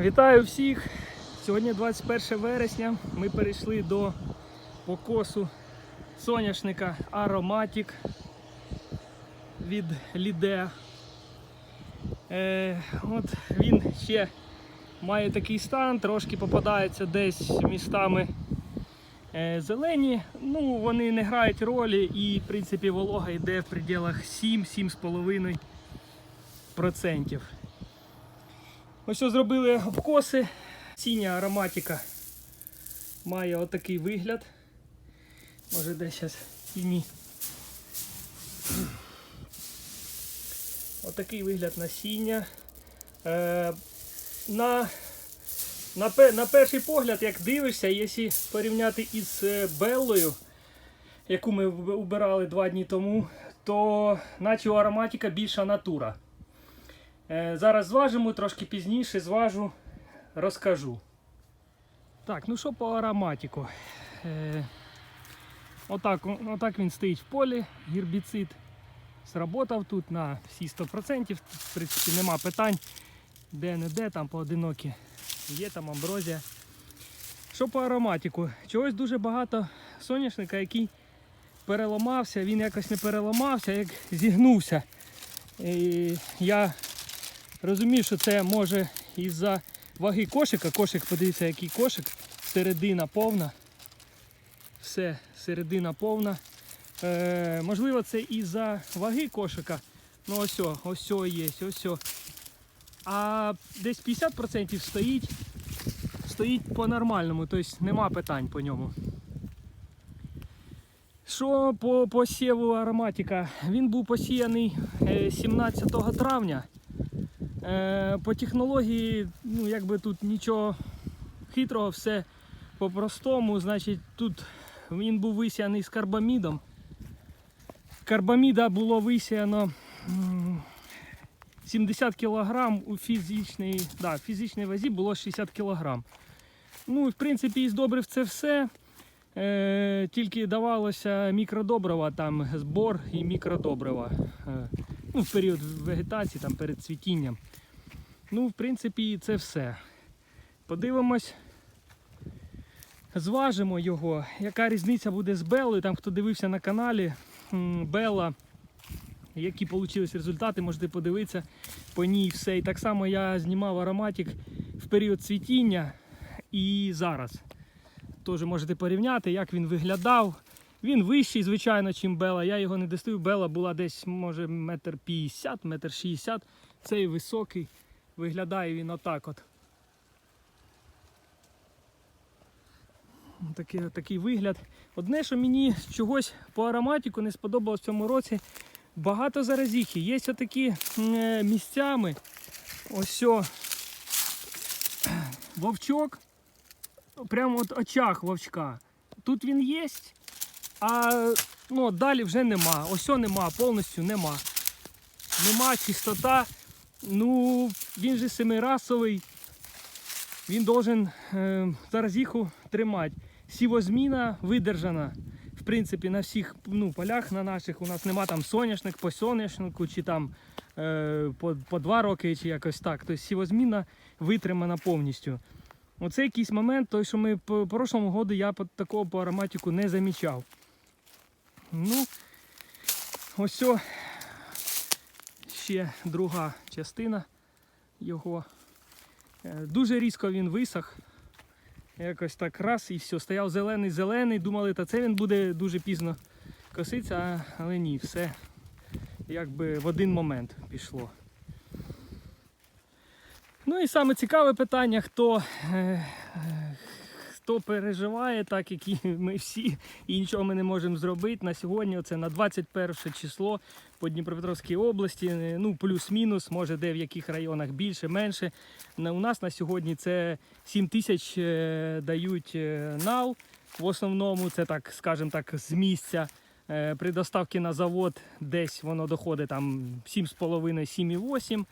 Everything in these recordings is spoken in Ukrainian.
Вітаю всіх! Сьогодні 21 вересня. Ми перейшли до покосу соняшника Aromatic від Lidea. Е, от він ще має такий стан, трошки попадається десь містами е, зелені. Ну, вони не грають ролі і, в принципі, волога йде в пределах 7-7,5%. Ось що зробили обкоси. Сіня ароматика має отакий вигляд. Може десь зараз тіні. Отакий вигляд насіння. Е, на, на, на перший погляд, як дивишся, якщо порівняти із е, Беллою, яку ми убирали два дні тому, то наче у ароматика більша натура. Е, Зараз зважимо, трошки пізніше зважу, розкажу. Так, ну що по ароматику. Е, отак, отак він стоїть в полі, гербіцид. Сработав тут на всі 100%. В принципі, нема питань. Де-не-де, там поодинокі. Є там амброзія. Що по ароматику? Чогось дуже багато соняшника, який переламався, він якось не переламався, як зігнувся. І я розумію, що це може із-за ваги кошика. Кошик, подивіться, який кошик. Середина повна. Все, середина повна. Е, можливо, це із-за ваги кошика. Ну ось, ось є, ось. А десь 50% стоїть, стоїть по-нормальному, тобто нема питань по ньому. Що по посіву ароматика? Він був посіяний е, 17 травня. Е, По технології, ну якби тут нічого хитрого, все по-простому. Значить, тут він був висіяний з карбамідом. Карбаміда було висіяно 70 кг у фізичній, да, фізичній вазі було 60 кг. Ну, в принципі, із добрив це все. Е, тільки давалося мікродобрива, там збор і мікродобрива. Ну, в період вегетації, там перед цвітінням. Ну, в принципі, це все. Подивимось. Зважимо його. Яка різниця буде з Белою? Там хто дивився на каналі Бела, які вийшли результати, можете подивитися по ній все. І так само я знімав ароматик в період цвітіння і зараз. Теж можете порівняти, як він виглядав. Він вищий, звичайно, ніж Бела. Я його не достаю. Бела була десь, може, метр п'ятдесят, метр шістдесят. Цей високий. Виглядає він отак от. Такий, такий вигляд. Одне, що мені чогось по ароматику не сподобалось в цьому році. Багато заразіхи. Є такі місцями. Ось о, вовчок. Прямо от очах вовчка. Тут він є, а ну, далі вже нема. Ось нема, повністю нема. Нема чистота. Ну, він же семирасовий. Він должен е, заразіху тримати. Сівозміна видержана. В принципі, на всіх ну, полях на наших у нас нема там соняшник по соняшнику, чи там е, по, по два роки, чи якось так. Тобто сівозміна витримана повністю. Оце якийсь момент, той, що ми по прошлому году я такого по ароматику не замічав. Ну, ось ще друга частина його. Е, Дуже різко він висох. Якось так раз і все. Стояв зелений-зелений, думали, та це він буде дуже пізно коситися, але ні, все якби в один момент пішло. Ну і саме цікаве питання, хто, е, хто переживає, так як і ми всі, і нічого ми не можемо зробити на сьогодні. Оце на 21 число по Дніпропетровській області, е, ну плюс-мінус, може де в яких районах більше, менше. У нас на сьогодні це 7 тисяч е, дають е, нал. В основному це так, скажімо так, з місця. При доставці на завод десь воно доходить там 7,5-7,8.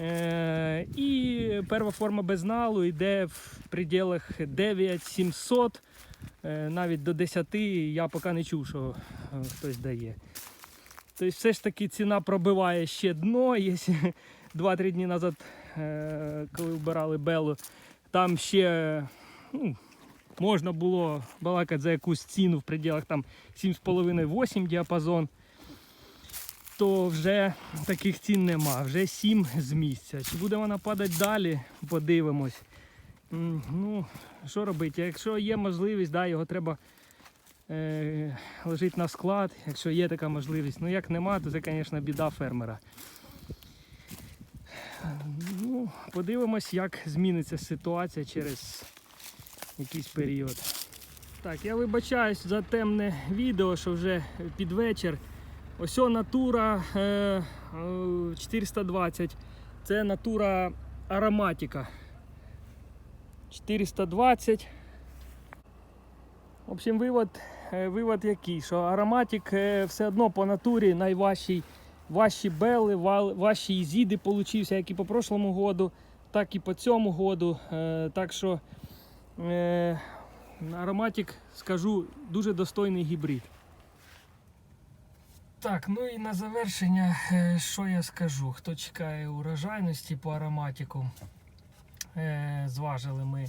Е, і перша форма без налу йде в пределах 9700, е, навіть до 10 я поки не чув, що е, хтось дає. Тобто все ж таки ціна пробиває ще дно. Якщо 2-3 дні назад е, коли вбирали Белу, там ще ну, можна було балакати за якусь ціну в пределах там 7,5-8 діапазон, то вже таких цін нема, вже 7 з місця. Чи буде вона падати далі, подивимось. Ну, що робити? Якщо є можливість, да, його треба е, лежить на склад, якщо є така можливість. Ну як нема, то це, звісно, біда фермера. Ну, подивимось, як зміниться ситуація через якийсь період. Так, я вибачаюсь за темне відео, що вже під вечір. Ось натура е, е, 420. Це натура ароматика. 420. В общем, вивод, е, вивод який, що ароматик е, все одно по натурі найважчий. Ваші бели, ваші ізіди получився як і по прошлому году, так і по цьому году. Е, так що е, ароматик, скажу, дуже достойний гібрид. Так, ну і на завершення, е, що я скажу? Хто чекає урожайності по ароматику? Е, зважили ми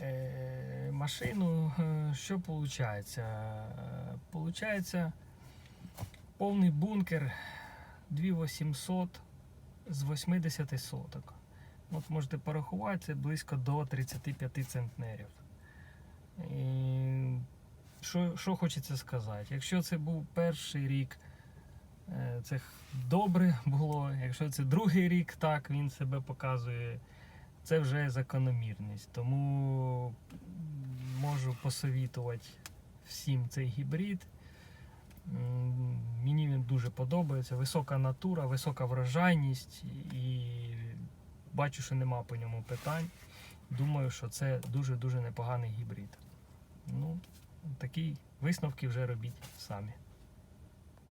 е, машину. Що виходить? Получається повний бункер 2800 з 80 соток. От можете порахувати, це близько до 35 центнерів. Що, що хочеться сказати? Якщо це був перший рік, це добре було. Якщо це другий рік, так він себе показує. Це вже закономірність. Тому можу посовітувати всім цей гібрид. Мені він дуже подобається. Висока натура, висока врожайність і бачу, що нема по ньому питань. Думаю, що це дуже-дуже непоганий гібрид. Ну, такі висновки вже робіть самі.